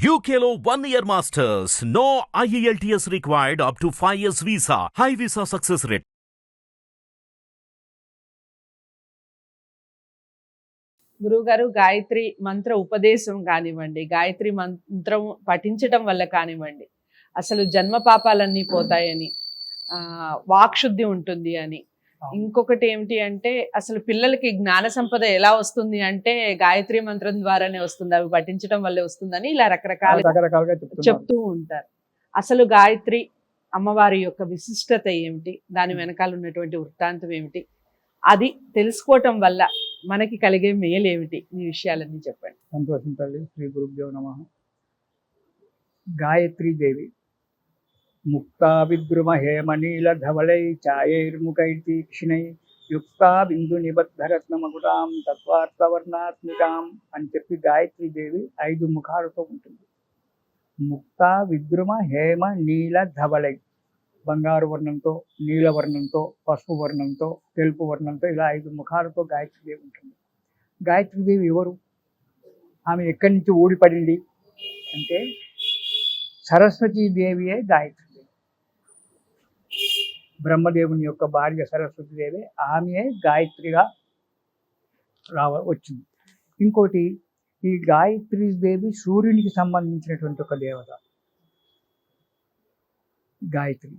UKLO one year masters. No E IELTS required up to 5 years visa. High visa success rate. గురువుగారు గాయత్రి మంత్ర ఉపదేశం కానివ్వండి గాయత్రి మంత్రం పఠించటం వల్ల కానివ్వండి అసలు జన్మ పాపాలన్నీ పోతాయని వాక్శుద్ధి ఉంటుంది అని ఇంకొకటి ఏమిటి అంటే అసలు పిల్లలకి జ్ఞాన సంపద ఎలా వస్తుంది అంటే గాయత్రి మంత్రం ద్వారానే వస్తుంది. అవి పఠించడం వల్లే వస్తుందని ఇలా రకరకాల రకరకాలుగా చెప్తూ ఉంటారు. అసలు గాయత్రి అమ్మవారి యొక్క విశిష్టత ఏమిటి? దాని వెనకాల ఉన్నటువంటి వృత్తాంతం ఏమిటి? అది తెలుసుకోవటం వల్ల మనకి కలిగే మేలు ఏమిటి? ఈ విషయాలన్నీ చెప్పండి. సంతోషం తల్లి. శ్రీ గురుభ్యో నమ. గాయత్రీ దేవి. ముక్తా విద్రుమ హేమనీల ధవళై ఛాయైర్ముఖై తీక్షణై యుక్తా బిందు నిబద్ధరత్నమకుటాం తత్వార్థవర్ణాత్మికాం అని చెప్పి గాయత్రీదేవి ఐదు ముఖాలతో ఉంటుంది. ముక్తా విద్రుమ హేమ నీల ధవలై బంగారు వర్ణంతో నీల వర్ణంతో పసుపు వర్ణంతో తెలుపు వర్ణంతో ఇలా ఐదు ముఖాలతో గాయత్రీదేవి ఉంటుంది. గాయత్రీదేవి ఎవరు? ఆమె ఎక్కడి నుంచి ఊడిపడింది? అంటే సరస్వతీదేవియే గాయత్రి. బ్రహ్మదేవుని యొక్క భార్య సరస్వతిదేవి ఆమె గాయత్రిగా రావ వచ్చింది. ఇంకోటి ఈ గాయత్రి దేవి సూర్యునికి సంబంధించినటువంటి ఒక దేవత. గాయత్రి.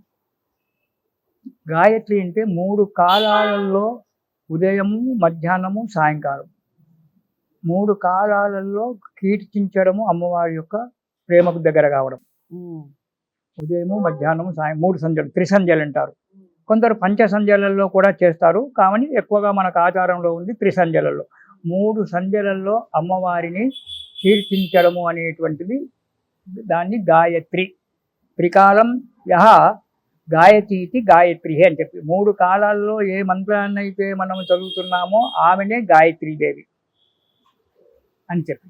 గాయత్రి అంటే మూడు కాలాలలో ఉదయము మధ్యాహ్నము సాయంకాలం. మూడు కాలాలలో కీర్తించడము అమ్మవారి యొక్క ప్రేమకు దగ్గర కావడం ఉదయము మధ్యాహ్నము సాయం మూడు సంధ్యలు త్రిసంధ్యలు అంటారు. కొందరు పంచసంధ్యలలో కూడా చేస్తారు కానీ ఎక్కువగా మనకు ఆచారంలో ఉంది త్రిసంధ్యలలో. మూడు సంధ్యలలో అమ్మవారిని కీర్తించడము అనేటువంటిది దాన్ని గాయత్రి. త్రికాలం యహ గాయతీతి గాయత్రి అని చెప్పి. మూడు కాలాల్లో ఏ మంత్రాన్ని అయితే మనం చదువుతున్నామో ఆమెనే గాయత్రీదేవి అని చెప్పి.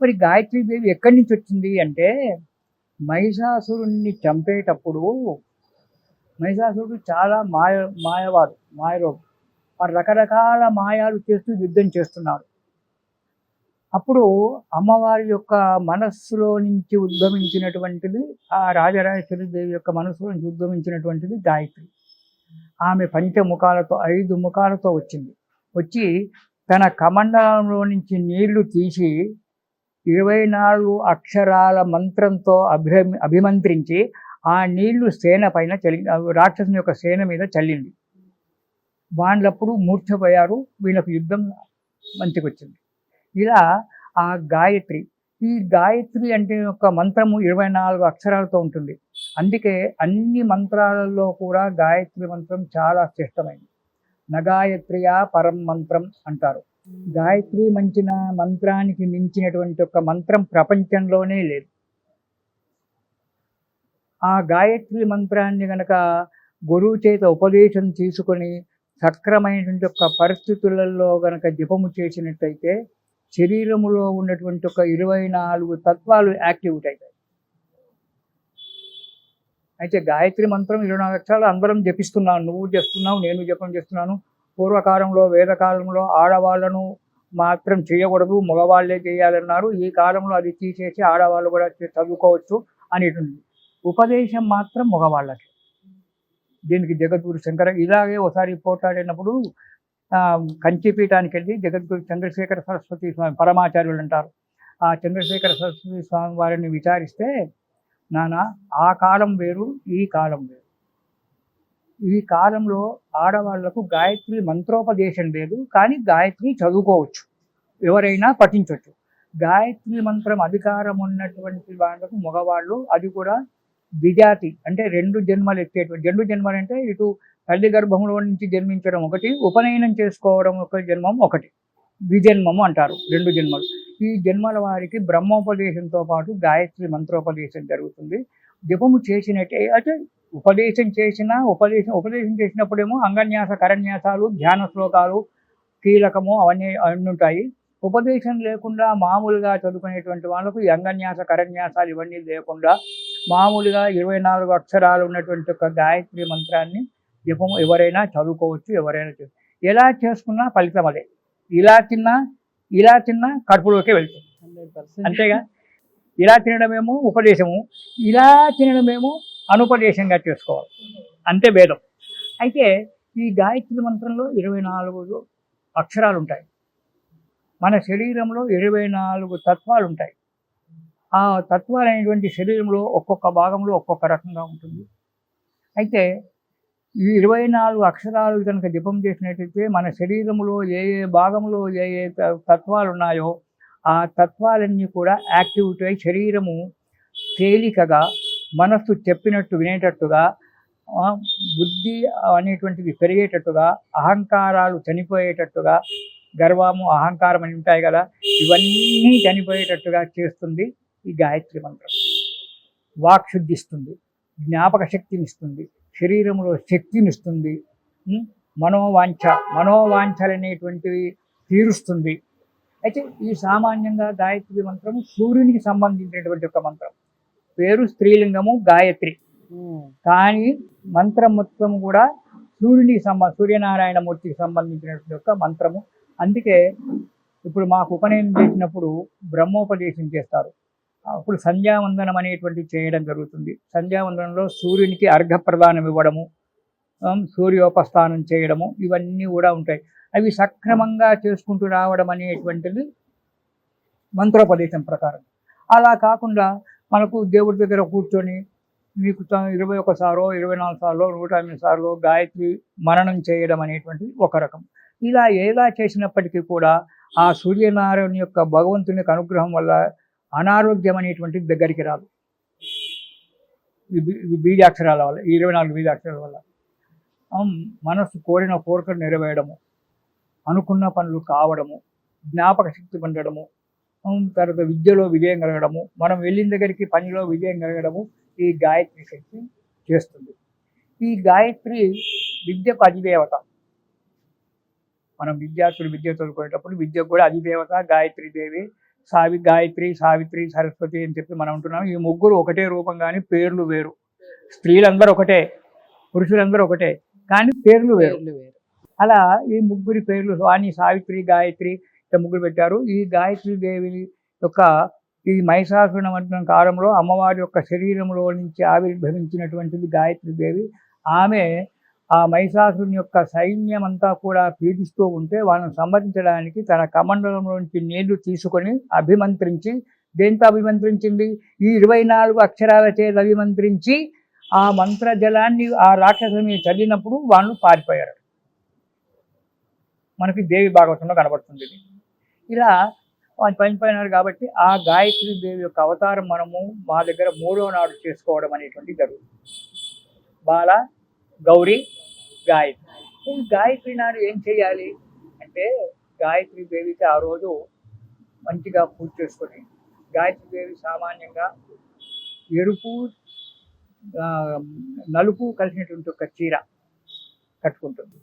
మరి గాయత్రీదేవి ఎక్కడి నుంచి వచ్చింది అంటే మహిషాసురుణ్ణి చంపేటప్పుడు మహిషాసురుడు చాలా మాయ మాయవాడు మాయరోడు. వాడు రకరకాల మాయాలు చేస్తూ యుద్ధం చేస్తున్నాడు. అప్పుడు అమ్మవారి యొక్క మనస్సులో నుంచి ఉద్భవించినటువంటిది ఆ రాజరాజేశ్వరి దేవి యొక్క మనస్సులో నుంచి ఉద్భవించినటువంటిది గాయత్రి. ఆమె పంచముఖాలతో ఐదు ముఖాలతో వచ్చింది. వచ్చి తన కమండలంలో నుంచి నీళ్ళు తీసి ఇరవై నాలుగు అక్షరాల మంత్రంతో అభి అభిమంత్రించి ఆ నీళ్ళు సేన పైన చల్లి రాక్షసుని యొక్క సేన మీద చల్లింది. వాళ్ళప్పుడు మూర్ఛపోయారు. వీళ్ళకు యుద్ధం మంచికి వచ్చింది ఇలా ఆ గాయత్రి ఈ గాయత్రి అంటే ఒక మంత్రము ఇరవై నాలుగు అక్షరాలతో ఉంటుంది. అందుకే అన్ని మంత్రాలలో కూడా గాయత్రి మంత్రం చాలా శ్రేష్టమైనది నగాయత్రియా పరం మంత్రం అంటారు. గాయత్రి మంచిన మంత్రానికి మించినటువంటి ఒక మంత్రం ప్రపంచంలోనే లేదు. ఆ గాయత్రి మంత్రాన్ని గనక గురువు చేత ఉపదేశం తీసుకొని సక్రమైనటువంటి ఒక పరిస్థితులలో గనక జపము చేసినట్టయితే శరీరములో ఉన్నటువంటి ఒక ఇరవై నాలుగు తత్వాలు యాక్టివేట్ అవుతాయి. అయితే గాయత్రి మంత్రం ఇరవై నాలుగు లక్షలు అందరం జపిస్తున్నాను నువ్వు చేస్తున్నావు నేను జపం చేస్తున్నాను. పూర్వకాలంలో వేదకాలంలో ఆడవాళ్ళను మాత్రం చేయకూడదు మగవాళ్ళే చేయాలన్నారు. ఈ కాలంలో అది తీసేసి ఆడవాళ్ళు కూడా చదువుకోవచ్చు అనేటువంటి ఉపదేశం మాత్రం మగవాళ్ళకి దీనికి జగద్గురు శంకర ఇలాగే ఒకసారి పోట్లాడినప్పుడు కంచిపీఠానికి వెళ్ళి జగద్గురు చంద్రశేఖర సరస్వతి స్వామి పరమాచార్యులు అంటారు. ఆ చంద్రశేఖర సరస్వతి స్వామి వారిని విచారిస్తే నానా ఆ కాలం వేరు ఈ కాలం వేరు. ఈ కాలంలో ఆడవాళ్ళకు గాయత్రి మంత్రోపదేశం లేదు కానీ గాయత్రి చదువుకోవచ్చు. ఎవరైనా పఠించవచ్చు గాయత్రి మంత్రం అధికారం ఉన్నటువంటి వాళ్ళకు మగవాళ్ళు అది కూడా ద్విజాతి అంటే రెండు జన్మలు ఎత్తేటువంటి రెండు జన్మలు అంటే ఇటు తల్లి గర్భంలో నుంచి జన్మించడం ఒకటి ఉపనయనం చేసుకోవడం ఒక జన్మం ఒకటి. ద్విజన్మము అంటారు రెండు జన్మలు. ఈ జన్మల వారికి బ్రహ్మోపదేశంతో పాటు గాయత్రి మంత్రోపదేశం జరుగుతుంది. జపము చేసినట్టే అంటే ఉపదేశం చేసినా ఉపదేశం ఉపదేశం చేసినప్పుడేమో అంగన్యాస కరన్యాసాలు ధ్యాన శ్లోకాలు కీలకము అవన్నీ అన్నీ ఉంటాయి. ఉపదేశం లేకుండా మామూలుగా చదువుకునేటువంటి వాళ్ళకు ఈ అంగన్యాస కరన్యాసాలు ఇవన్నీ లేకుండా మామూలుగా ఇరవై నాలుగు అక్షరాలు ఉన్నటువంటి ఒక గాయత్రి మంత్రాన్ని జపము ఎవరైనా చదువుకోవచ్చు ఎవరైనా ఎలా చేసుకున్నా ఫలితం అదే. ఇలా తిన్నా ఇలా తిన్నా కడుపులోకి వెళ్తుంది. అంతేగా? ఇలా తినడమేమో ఉపదేశము. ఇలా తినడమేమో అనుపదేశంగా చేసుకోవాలి. అంతే భేదం. అయితే ఈ గాయత్రి మంత్రంలో ఇరవై నాలుగు అక్షరాలు ఉంటాయి మన శరీరంలో ఇరవై నాలుగు తత్వాలు ఉంటాయి ఆ తత్వాలు అనేటువంటి శరీరంలో ఒక్కొక్క భాగంలో ఒక్కొక్క రకంగా ఉంటుంది. అయితే ఈ ఇరవై నాలుగు అక్షరాలు కనుక జపం చేసినట్టయితే మన శరీరంలో ఏ ఏ భాగంలో ఏ ఏ తత్వాలు ఉన్నాయో ఆ తత్వాలన్నీ కూడా యాక్టివిటీ అయి శరీరము తేలికగా మనస్సు చెప్పినట్టు వినేటట్టుగా బుద్ధి అనేటువంటివి పెరిగేటట్టుగా అహంకారాలు చనిపోయేటట్టుగా గర్వము అహంకారం అని ఉంటాయి కదా ఇవన్నీ చనిపోయేటట్టుగా చేస్తుంది ఈ గాయత్రి మంత్రం. వాక్శుద్ధిస్తుంది జ్ఞాపక శక్తినిస్తుంది శరీరంలో శక్తిని ఇస్తుంది మనోవాంఛ మనోవాంఛలు అనేటువంటివి తీరుస్తుంది. అయితే ఈ సామాన్యంగా గాయత్రి మంత్రం సూర్యునికి సంబంధించినటువంటి ఒక మంత్రం. పేరు స్త్రీలింగము గాయత్రి. కానీ మంత్రం మొత్తం కూడా సూర్యునికి సంబ సూర్యనారాయణ మూర్తికి సంబంధించినటువంటి ఒక మంత్రము. అందుకే ఇప్పుడు మాకు ఉపనయనం చేసినప్పుడు బ్రహ్మోపదేశం చేస్తారు. అప్పుడు సంధ్యావందనం అనేటువంటిది చేయడం జరుగుతుంది. సంధ్యావందనంలో సూర్యునికి అర్ఘప్రదానం ఇవ్వడము సూర్యోపస్థానం చేయడము ఇవన్నీ కూడా ఉంటాయి. అవి సక్రమంగా చేసుకుంటూ రావడం అనేటువంటిది మంత్రోపదేశం ప్రకారం. అలా కాకుండా మనకు దేవుడి దగ్గర కూర్చొని మీకు ఇరవై ఒకసారో ఇరవై నాలుగు సార్లు నూట ఎనిమిది సార్లు గాయత్రి మననం చేయడం అనేటువంటి ఒక రకం. ఇలా ఏలా చేసినప్పటికీ కూడా ఆ సూర్యనారాయణ యొక్క భగవంతుని యొక్క అనుగ్రహం వల్ల అనారోగ్యం అనేటువంటిది దగ్గరికి రాదు. బీజాక్షరాల వల్ల ఇరవై నాలుగు బీజాక్షరాల వల్ల. మనస్సు కోరిన కోరికలు నెరవేయడము అనుకున్న పనులు కావడము జ్ఞాపక శక్తి పొందడము తర్వాత విద్యలో విజయం కలగడము మనం వెళ్ళిన దగ్గరికి పనిలో విజయం కలగడము ఈ గాయత్రి శక్తి చేస్తుంది. ఈ గాయత్రి విద్యకు అధిదేవత. మనం విద్యార్థులు విద్య చదువుకునేటప్పుడు విద్యకు కూడా అధిదేవత గాయత్రి దేవి సావి గాయత్రి సావిత్రి సరస్వతి అని చెప్పి మనం ఉంటున్నాం ఈ ముగ్గురు ఒకటే రూపం కానీ పేర్లు వేరు. స్త్రీలందరూ ఒకటే పురుషులందరూ ఒకటే కానీ పేర్లు వేరు. పేర్లు వేరు. అలా ఈ ముగ్గురి పేర్లు వాణి సావిత్రి గాయత్రి ఇట్లా ముగ్గురు పెట్టారు. ఈ గాయత్రి దేవి యొక్క ఈ మహిషాసురవంతన కాలంలో అమ్మవారి యొక్క శరీరంలో నుంచి ఆవిర్భవించినటువంటిది గాయత్రి దేవి. ఆమె ఆ మహిషాసురుని యొక్క సైన్యం అంతా కూడా పీడిస్తూ ఉంటే వాళ్ళని సంహరించడానికి తన కమండలంలోంచి నీళ్ళు తీసుకొని అభిమంత్రించి దేంతో అభిమంత్రించింది? ఈ ఇరవై నాలుగు అక్షరాల చేత అభిమంత్రించి ఆ మంత్ర జలాన్ని ఆ రాక్షసుని చల్లినప్పుడు వాళ్ళు పారిపోయారు. మనకి దేవి భాగవతంలో కనబడుతుంది ఇది. ఇలా వాళ్ళు చనిపోయినారు కాబట్టి ఆ గాయత్రి దేవి యొక్క అవతారం మనము మా దగ్గర మూడో నాడు చేసుకోవడం అనేటువంటి జరుగుతుంది. బాల గౌరీ గాయత్రి. ఈ గాయత్రి నాడు ఏం చేయాలి? అంటే గాయత్రి దేవికి ఆ రోజు మంచిగా పూజ చేసుకొని గాయత్రి దేవి సామాన్యంగా ఎరుపు నలుపు కలిసినటువంటి ఒక చీర కట్టుకుంటుంది.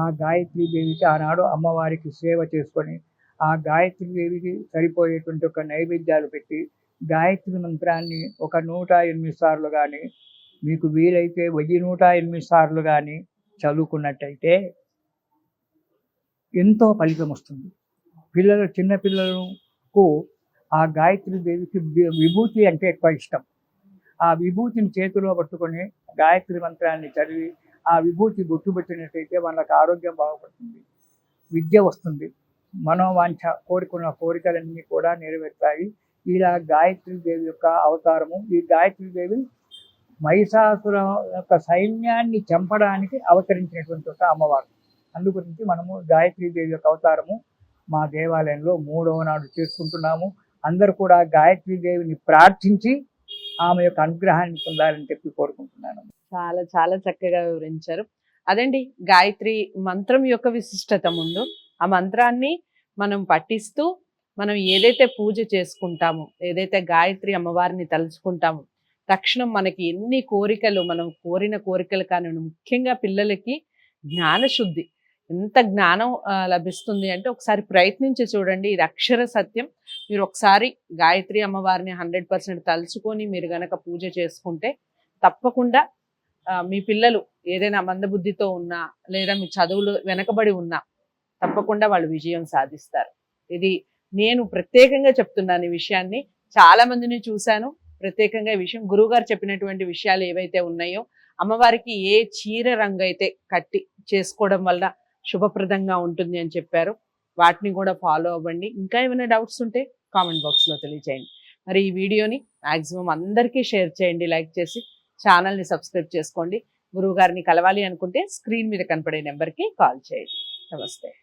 ఆ గాయత్రి దేవికి ఆనాడు అమ్మవారికి సేవ చేసుకొని ఆ గాయత్రి దేవికి సరిపోయేటువంటి ఒక నైవేద్యాలు పెట్టి గాయత్రి మంత్రాన్ని ఒక నూట ఎనిమిది సార్లు కానీ మీకు వీలైతే వెయ్యి నూట ఎనిమిది సార్లు కానీ చదువుకున్నట్టయితే ఎంతో ఫలితం వస్తుంది. పిల్లలు చిన్నపిల్లలకు ఆ గాయత్రి దేవికి విభూతి అంటే ఎక్కువ ఇష్టం. ఆ విభూతిని చేతిలో పట్టుకొని గాయత్రి మంత్రాన్ని చదివి ఆ విభూతి గుర్తుపెట్టినట్టయితే వాళ్ళకి ఆరోగ్యం బాగుపడుతుంది. విద్య వస్తుంది. మనోవాంఛ కోరుకున్న కోరికలన్నీ కూడా నెరవేర్తాయి. ఇలా గాయత్రి దేవి యొక్క అవతారము ఈ గాయత్రి దేవి మహిషాసుర యొక్క సైన్యాన్ని చంపడానికి అవతరించినటువంటి ఒక అమ్మవారు. అందు గురించి మనము గాయత్రి దేవి యొక్క అవతారము మా దేవాలయంలో మూడవ నాడు చేసుకుంటున్నాము. అందరూ కూడా గాయత్రి దేవిని ప్రార్థించి ఆమె యొక్క అనుగ్రహాన్ని పొందాలని చెప్పి కోరుకుంటున్నాను. చాలా చాలా చక్కగా వివరించారు. అదండి గాయత్రి మంత్రం యొక్క విశిష్టత ముందు. ఆ మంత్రాన్ని మనం పఠిస్తూ మనం ఏదైతే పూజ చేసుకుంటామో ఏదైతే గాయత్రి అమ్మవారిని తలుచుకుంటామో తక్షణం మనకి ఎన్ని కోరికలు మనం కోరిన కోరికలు కానీ ముఖ్యంగా పిల్లలకి జ్ఞానశుద్ధి. ఎంత జ్ఞానం లభిస్తుంది అంటే ఒకసారి ప్రయత్నించి చూడండి. ఇది అక్షర సత్యం. మీరు ఒకసారి గాయత్రి అమ్మవారిని హండ్రెడ్ పర్సెంట్ తలుచుకొని మీరు గనక పూజ చేసుకుంటే తప్పకుండా మీ పిల్లలు ఏదైనా మందబుద్ధితో ఉన్నా లేదా మీ చదువులు వెనకబడి ఉన్నా తప్పకుండా వాళ్ళు విజయం సాధిస్తారు. ఇది నేను ప్రత్యేకంగా చెప్తున్నాను ఈ విషయాన్ని. చాలా మందిని చూశాను. ప్రత్యేకంగా ఈ విషయం. గురువుగారు చెప్పినటువంటి విషయాలు ఏవైతే ఉన్నాయో అమ్మవారికి ఏ చీర రంగు అయితే కట్టి చేసుకోవడం వల్ల శుభప్రదంగా ఉంటుంది అని చెప్పారు. వాటిని కూడా ఫాలో అవ్వండి. ఇంకా ఏమైనా డౌట్స్ ఉంటే కామెంట్ బాక్స్లో తెలియజేయండి మరి ఈ వీడియోని మాక్సిమం అందరికీ షేర్ చేయండి లైక్ చేసి ఛానల్ని సబ్స్క్రైబ్ చేసుకోండి. గురువుగారిని కలవాలి అనుకుంటే స్క్రీన్ మీద కనపడే నెంబర్కి కాల్ చేయండి. నమస్తే.